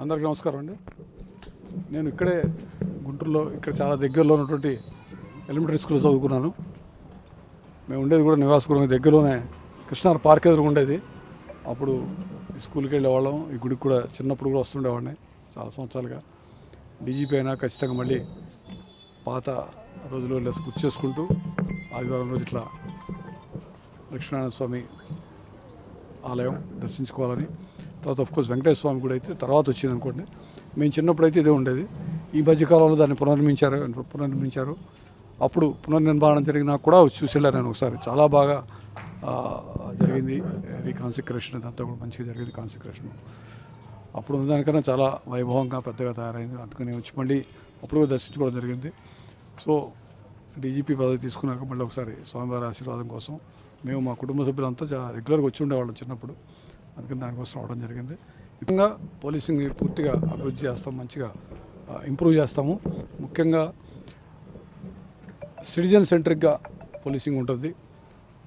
అందరికీ నమస్కారం అండి. నేను ఇక్కడే గుంటూరులో ఇక్కడ చాలా దగ్గరలో ఉన్నటువంటి ఎలిమెంటరీ స్కూల్లో చదువుకున్నాను. మేము ఉండేది కూడా నివాసగృహం దగ్గరలోనే. కృష్ణార్ పార్క్ ఎదురు ఉండేది. అప్పుడు ఈ స్కూల్కి వెళ్ళేవాళ్ళం. ఈ గుడికి కూడా చిన్నప్పుడు కూడా వస్తుండేవాడిని చాలా సంవత్సరాలుగా. డీజీపీ అయినా ఖచ్చితంగా మళ్ళీ పాత రోజులు గుర్తు చేసుకుంటూ ఆదివారం రోజు ఇట్లా లక్ష్మీనారాయణ స్వామి ఆలయం దర్శించుకోవాలని తర్వాత ఆఫ్కోర్స్ వెంకటేశ్వర స్వామి కూడా అయితే తర్వాత వచ్చింది అనుకోండి. మేము చిన్నప్పుడు అయితే ఇదే ఉండేది. ఈ మధ్యకాలంలో దాన్ని పునర్నిర్మించారు పునర్నిర్మించారు. అప్పుడు పునర్నిర్మాణం జరిగినా కూడా చూసి వెళ్ళాను నేను ఒకసారి. చాలా బాగా జరిగింది. రీకాన్సిక్రేషన్ ఇదంతా కూడా మంచిగా జరిగింది కాన్సిక్రేషన్. అప్పుడు దానికన్నా చాలా వైభవంగా పెద్దగా తయారైంది. అందుకని వచ్చి మళ్ళీ అప్పుడు దర్శించుకోవడం జరిగింది. సో డీజీపీ పదవి తీసుకున్నాక మళ్ళీ ఒకసారి స్వామివారి ఆశీర్వాదం కోసం మేము మా కుటుంబ సభ్యులంతా చాలా రెగ్యులర్గా వచ్చి ఉండేవాళ్ళం చిన్నప్పుడు. అందుకని దానికోసం రావడం జరిగింది. ముఖ్యంగా పోలీసింగ్ని పూర్తిగా అభివృద్ధి చేస్తాం మంచిగా ఇంప్రూవ్ చేస్తాము. ముఖ్యంగా సిటిజన్ సెంట్రిక్గా పోలీసింగ్ ఉంటుంది.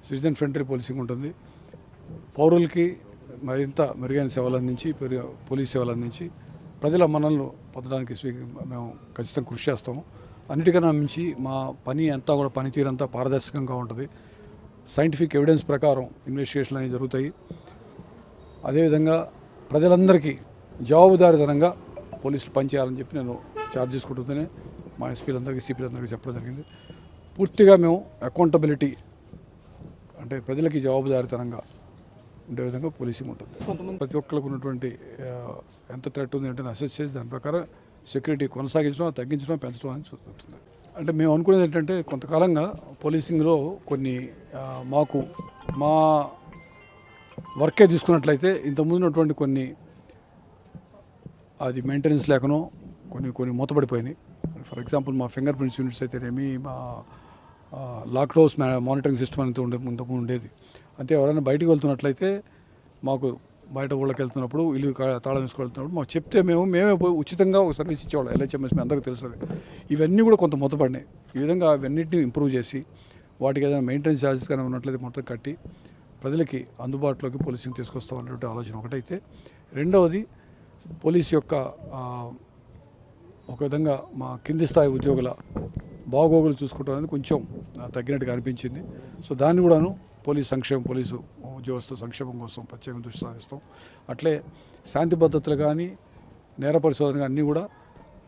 సిటిజన్ ఫ్రెండ్లీ పోలీసింగ్ ఉంటుంది. పౌరులకి మరింత మెరుగైన సేవలు అందించి పోలీస్ సేవలు అందించి ప్రజల మన్ననలు పొందడానికి మేము ఖచ్చితంగా కృషి చేస్తాము. అన్నిటికన్నా మించి మా పని అంతా కూడా పనితీరంతా పారదర్శకంగా ఉంటుంది. సైంటిఫిక్ ఎవిడెన్స్ ప్రకారం ఇన్వెస్టిగేషన్లు అనేవి జరుగుతాయి. అదేవిధంగా ప్రజలందరికీ జవాబుదారీతనంగా పోలీసులు పనిచేయాలని చెప్పి నేను ఛార్జ్ చేసుకుంటుందని మా ఎస్పీలందరికీ సిపిలందరికీ చెప్పడం జరిగింది. పూర్తిగా మేము అకౌంటబిలిటీ అంటే ప్రజలకి జవాబుదారీతనంగా ఉండే విధంగా పోలీసింగ్ ఉంటుంది. ప్రతి ఒక్కరికి ఉన్నటువంటి ఎంత థ్రెట్ ఉంది అంటే అసెస్ చేసి దాని ప్రకారం సెక్యూరిటీ కొనసాగించడం తగ్గించడం పెంచడం అని చూస్తుంది అంటే మేము అనుకునేది ఏంటంటే కొంతకాలంగా పోలీసింగ్లో కొన్ని మాకు మా వర్కే తీసుకున్నట్లయితే ఇంతకుముందు ఉన్నటువంటి కొన్ని అది మెయింటెనెన్స్ లేకనో కొన్ని కొన్ని మూతపడిపోయినాయి. ఫర్ ఎగ్జాంపుల్ మా ఫింగర్ ప్రింట్స్ యూనిట్స్ అయితేనేమి మా లాక్డౌస్ మానిటరింగ్ సిస్టమ్ అనేది ఉండే ముందు ఉండేది. అంటే ఎవరైనా బయటకు వెళ్తున్నట్లయితే మాకు బయట ఊళ్ళకి వెళ్తున్నప్పుడు ఇల్లు తాళం వేసుకు వెళ్తున్నప్పుడు మాకు చెప్తే మేము మేమే పోయి ఉచితంగా ఒక సర్వీస్ ఇచ్చేవాళ్ళం. ఎల్హెచ్ఎంఎస్ మీ అందరికీ తెలుసు ఇవన్నీ కూడా కొంత మూతపడినాయి. ఈ విధంగా అవన్నిటిని ఇంప్రూవ్ చేసి వాటికి ఏదైనా మెయింటెనెన్స్ ఛార్జెస్ కానీ ఉన్నట్లయితే మొత్తం కట్టి ప్రజలకి అందుబాటులోకి పోలీసింగ్ తీసుకొస్తాం అనేటువంటి ఆలోచన ఒకటైతే. రెండవది పోలీస్ యొక్క ఒక విధంగా మా కింది స్థాయి ఉద్యోగుల బాగోగులు చూసుకోవడం అనేది కొంచెం తగ్గినట్టుగా అనిపించింది. సో దాన్ని కూడాను పోలీస్ సంక్షేమం పోలీసు ఉద్యోగస్తు సంక్షేమం కోసం ప్రత్యేకంగా దృష్టి సారిస్తాం. అట్లే శాంతి భద్రతలు కానీ నేర పరిశోధన అన్నీ కూడా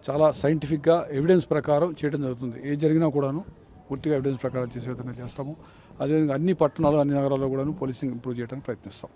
చాలా సైంటిఫిక్గా ఎవిడెన్స్ ప్రకారం చేయడం జరుగుతుంది. ఏ జరిగినా కూడాను పూర్తిగా ఎవిడెన్స్ ప్రకారం చేసే విధంగా చేస్తాము. అదేవిధంగా అన్ని పట్టణాలు అన్ని నగరాల్లో కూడా పోలీసింగ్ ఇంప్రూవ్ చేయడానికి ప్రయత్నిస్తాం.